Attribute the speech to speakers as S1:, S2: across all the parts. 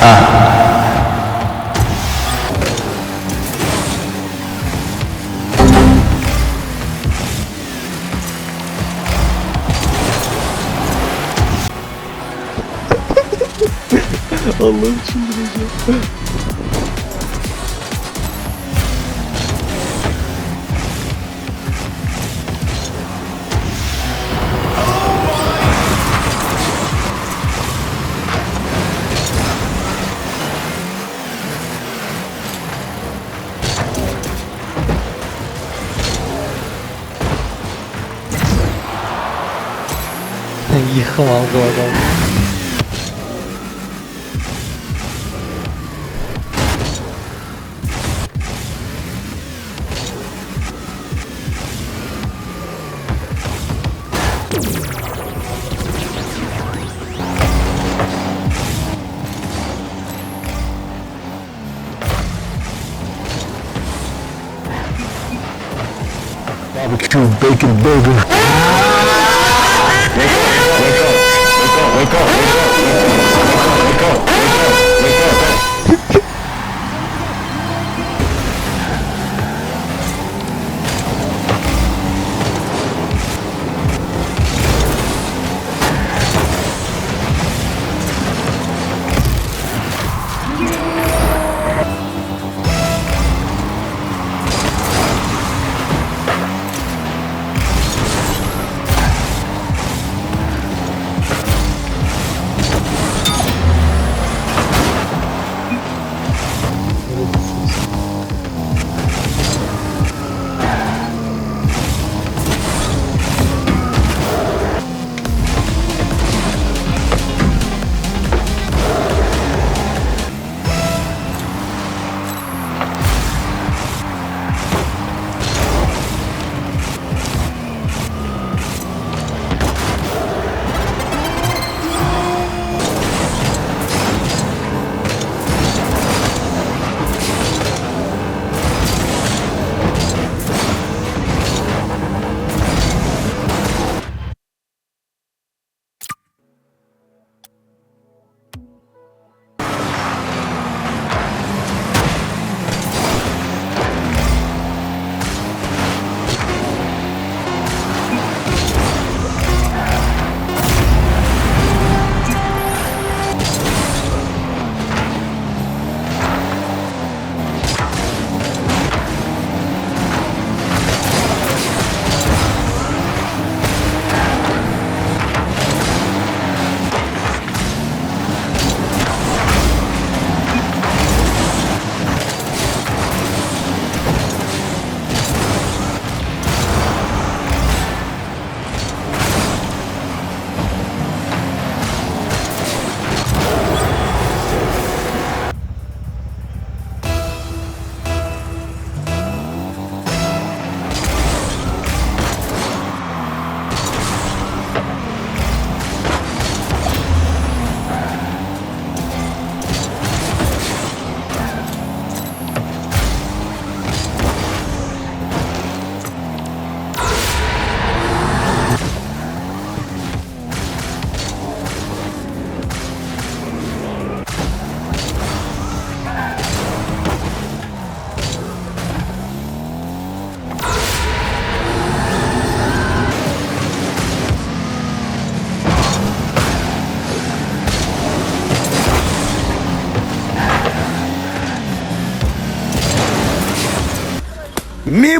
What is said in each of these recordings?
S1: Allah'ım çıldıracağım.
S2: Come bacon burger。
S3: Mi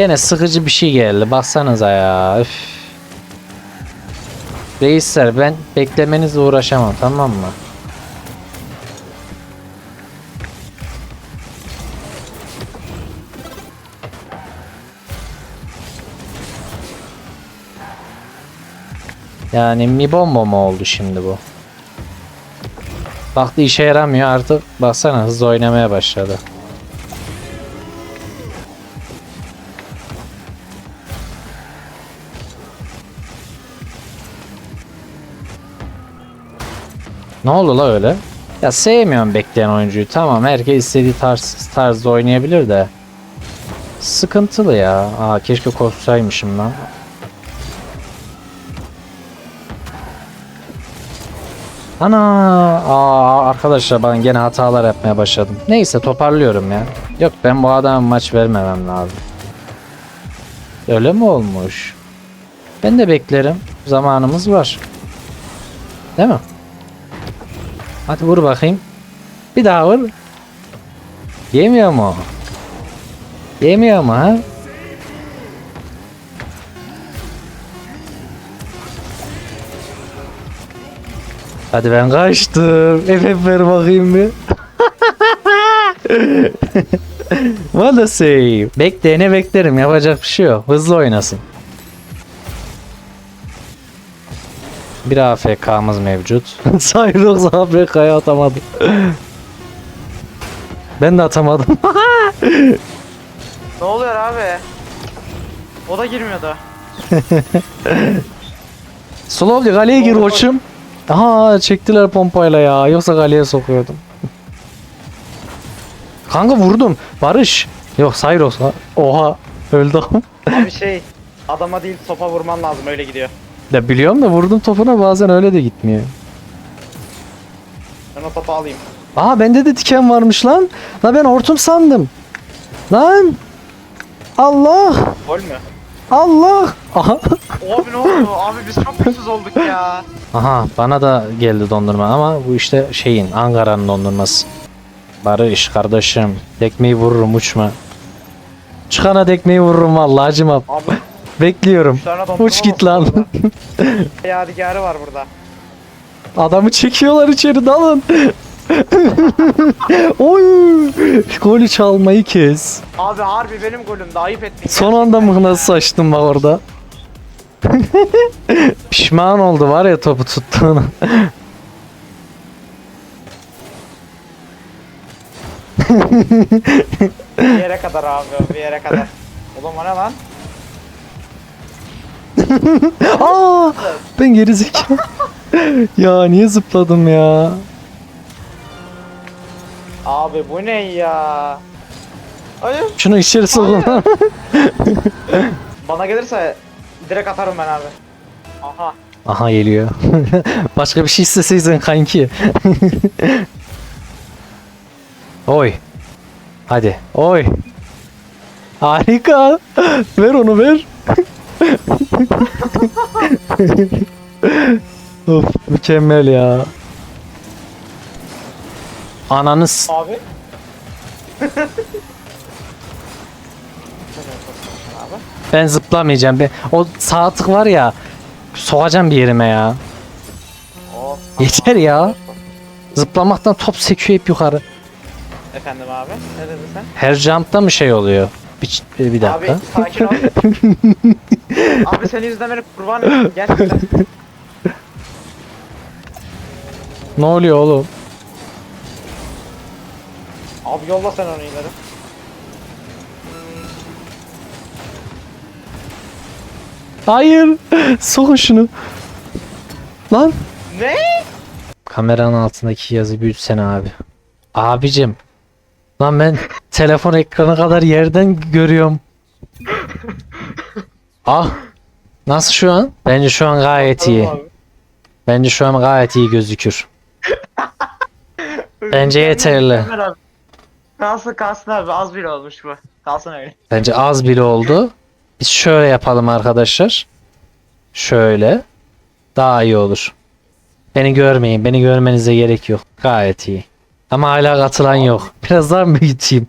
S1: Gene sıkıcı bir şey geldi. Baksanıza ya. Üf. Reisler ben beklemenizle uğraşamam tamam mı? Yani mi bomba mı oldu şimdi bu? Baktı işe yaramıyor artık. Baksana hızlı oynamaya başladı. Ne oldu la öyle? Ya sevmiyorum bekleyen oyuncuyu. Tamam herkes istediği tarz, tarzda oynayabilir de. Sıkıntılı ya. Aa keşke koşsaymışım lan. Ana, aa arkadaşlar ben gene hatalar yapmaya başladım. Neyse toparlıyorum ya. Yok ben bu adama maç vermemem lazım. Öyle mi olmuş? Ben de beklerim. Zamanımız var. Değil mi? Hadi vur bakayım. Bir daha vur. Yemiyor mu? Yemiyor mu ha? Hadi ben kaçtım. FF ver bakayım bir. Valla save. Bekleyene beklerim. Yapacak bir şey yok. Hızlı oynasın. Bir AFK'mız mevcut. Cyrox AFK'ya atamadı. ben de atamadım.
S4: Ne oluyor abi? O da girmiyordu.
S1: Slovli kaleye gir koçum. Aha çektiler pompayla ya. Yoksa kaleye sokuyordum. Kanka vurdum. Barış. Yok Cyrox. Oha. Öldü.
S4: Abi şey adama değil topa vurman lazım öyle gidiyor.
S1: Ya biliyorum da vurdum topuna bazen öyle de gitmiyor.
S4: Ben o topu alayım.
S1: Aa bende de diken varmış lan. La ben hortum sandım. Lan. Allah.
S4: Gol mü?
S1: Allah. Aha.
S4: Abi ne oldu? Abi biz çok mutsuz olduk ya.
S1: Aha bana da geldi dondurma ama bu işte şeyin Ankara'nın dondurması. Barış kardeşim tekmeyi vururum uçma. Çıkana tekmeyi vururum vallahi acımam.
S4: Abi
S1: Bekliyorum.
S4: üç tane
S1: Uç git lan.
S4: burada. Yadigarı var burada.
S1: Adamı çekiyorlar içeri dalın. Oy! Golü çalmayı kes.
S4: Abi harbi benim golümde ayıp ettin.
S1: Son anda mı nasıl açtım bak orada. Pişman oldu var ya topu tuttuğunu.
S4: Bir yere kadar abi bir yere kadar. Oğlum o ne lan?
S1: Aa! Ben gerizekalı. ya niye zıpladım ya?
S4: Abi bu ne ya? Hayır.
S1: Şunu içeri sokun.
S4: Bana gelirse direkt atarım ben abi. Aha.
S1: Aha geliyor. Başka bir şey isteseydin kanki. Oy. Hadi. Oy. Harika. ver onu ver. of mükemmel ya. Ananız.
S4: Abi.
S1: Ben zıplamayacağım. Ben, o sağ tık var ya. Sokacağım bir yerime ya.
S4: Oh.
S1: Yeter ya. Zıplamaktan top sekiyor hep yukarı.
S4: Efendim abi. Ne dedin sen?
S1: Her jump'ta mı şey oluyor? Bir, bir dakika.
S4: Abi sakin ol. abi senin yüzünden beni kurban ettim gerçekten.
S1: Ne oluyor oğlum?
S4: Abi yolla sen onu ileri.
S1: Hayır. Sokun şunu. Lan.
S4: Ne?
S1: Kameranın altındaki yazı büyütsene abi. Abicim. Lan ben telefon ekranı kadar yerden görüyorum. Ah. Nasıl şu an? Bence şu an gayet iyi. Bence şu an gayet iyi gözükür. Bence yeterli.
S4: Kalsın kalsın abi az bile olmuş bu. Kalsın öyle.
S1: Bence az bile oldu. Biz şöyle yapalım arkadaşlar. Şöyle. Daha iyi olur. Beni görmeyin. Beni görmenize gerek yok. Gayet iyi. Ama hala katılan yok. Biraz daha büyüteyim?